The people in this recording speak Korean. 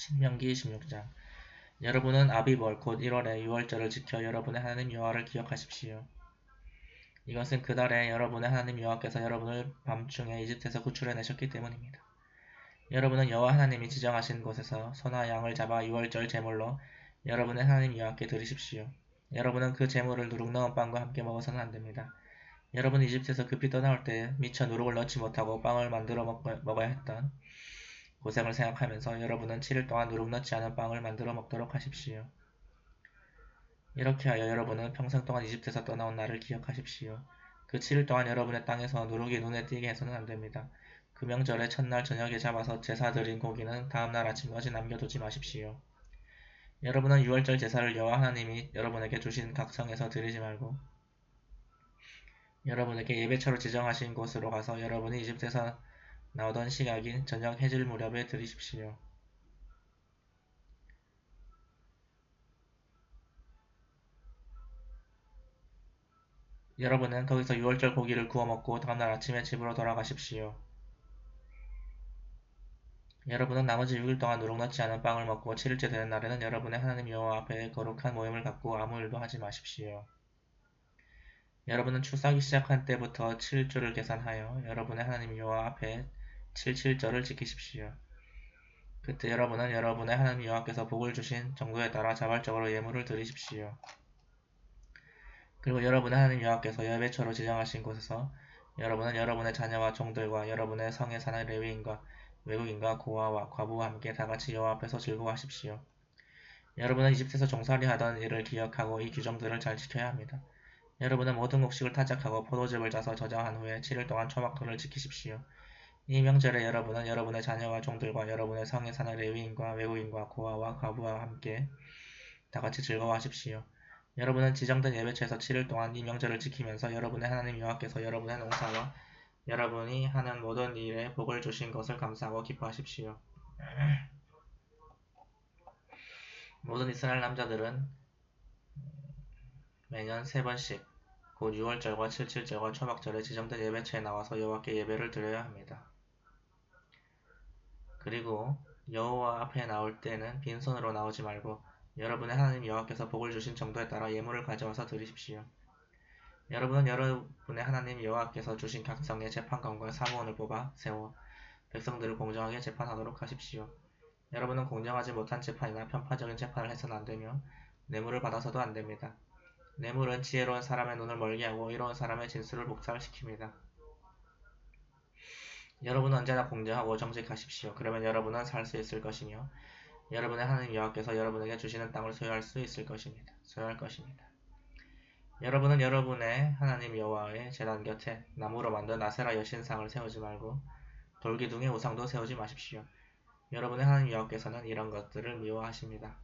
신명기 16장 여러분은 아비벌 곧 1월에 유월절을 지켜 여러분의 하나님 여호와를 기억하십시오. 이것은 그달에 여러분의 하나님 여호와께서 여러분을 밤중에 이집트에서 구출해 내셨기 때문입니다. 여러분은 여호와 하나님이 지정하신 곳에서 소나 양을 잡아 유월절 제물로 여러분의 하나님 여호와께 드리십시오. 여러분은 그 제물을 누룩 넣은 빵과 함께 먹어서는 안 됩니다. 여러분 이집트에서 급히 떠나올 때 미처 누룩을 넣지 못하고 빵을 만들어 먹어야 했던 고생을 생각하면서 여러분은 7일 동안 누룩 넣지 않은 빵을 만들어 먹도록 하십시오. 이렇게 하여 여러분은 평생 동안 이집트에서 떠나온 날을 기억하십시오. 그 7일 동안 여러분의 땅에서 누룩이 눈에 띄게 해서는 안 됩니다. 그 명절의 첫날 저녁에 잡아서 제사 드린 고기는 다음날 아침까지 남겨두지 마십시오. 여러분은 6월절 제사를 여호와 하나님이 여러분에게 주신 각성에서 드리지 말고 여러분에게 예배처로 지정하신 곳으로 가서 여러분이 이집트에서 나오던 시각인 저녁 해질 무렵에 드리십시오. 여러분은 거기서 유월절 고기를 구워 먹고 다음날 아침에 집으로 돌아가십시오. 여러분은 나머지 6일 동안 누룩 넣지 않은 빵을 먹고 7일째 되는 날에는 여러분의 하나님 여호와 앞에 거룩한 모임을 갖고 아무 일도 하지 마십시오. 여러분은 출사하기 시작한 때부터 7주를 계산하여 여러분의 하나님 여호와 앞에 77절을 지키십시오. 그때 여러분은 여러분의 하나님 여호와께서 복을 주신 정도에 따라 자발적으로 예물을 드리십시오. 그리고 여러분의 하나님 여호와께서 예배처로 지정하신 곳에서 여러분은 여러분의 자녀와 종들과 여러분의 성에 사는 레위인과 외국인과 고아와 과부와 함께 다같이 여호와 앞에서 즐거워하십시오. 여러분은 이집트에서 종살이 하던 일을 기억하고 이 규정들을 잘 지켜야 합니다. 여러분은 모든 곡식을 타작하고 포도즙을 짜서 저장한 후에 7일 동안 초막도를 지키십시오. 이 명절에 여러분은 여러분의 자녀와 종들과 여러분의 성에 사는 레위인과 외국인과 고아와 과부와 함께 다같이 즐거워하십시오. 여러분은 지정된 예배처에서 7일 동안 이 명절을 지키면서 여러분의 하나님 여호와께서 여러분의 농사와 여러분이 하는 모든 일에 복을 주신 것을 감사하고 기뻐하십시오. 모든 이스라엘 남자들은 매년 세 번씩 곧 6월절과 77절과 초막절에 지정된 예배처에 나와서 여호와께 예배를 드려야 합니다. 그리고 여호와 앞에 나올 때는 빈손으로 나오지 말고 여러분의 하나님 여호와께서 복을 주신 정도에 따라 예물을 가져와서 드리십시오. 여러분은 여러분의 하나님 여호와께서 주신 각성의 재판관과 사무원을 뽑아 세워 백성들을 공정하게 재판하도록 하십시오. 여러분은 공정하지 못한 재판이나 편파적인 재판을 해서는 안 되며 뇌물을 받아서도 안 됩니다. 뇌물은 지혜로운 사람의 눈을 멀게 하고 이로운 사람의 진술을 복살시킵니다. 여러분은 언제나 공정하고 정직하십시오. 그러면 여러분은 살 수 있을 것이며 여러분의 하나님 여호와께서 여러분에게 주시는 땅을 소유할 수 있을 것입니다. 소유할 것입니다. 여러분은 여러분의 하나님 여호와의 제단 곁에 나무로 만든 아세라 여신상을 세우지 말고 돌기둥의 우상도 세우지 마십시오. 여러분의 하나님 여호와께서는 이런 것들을 미워하십니다.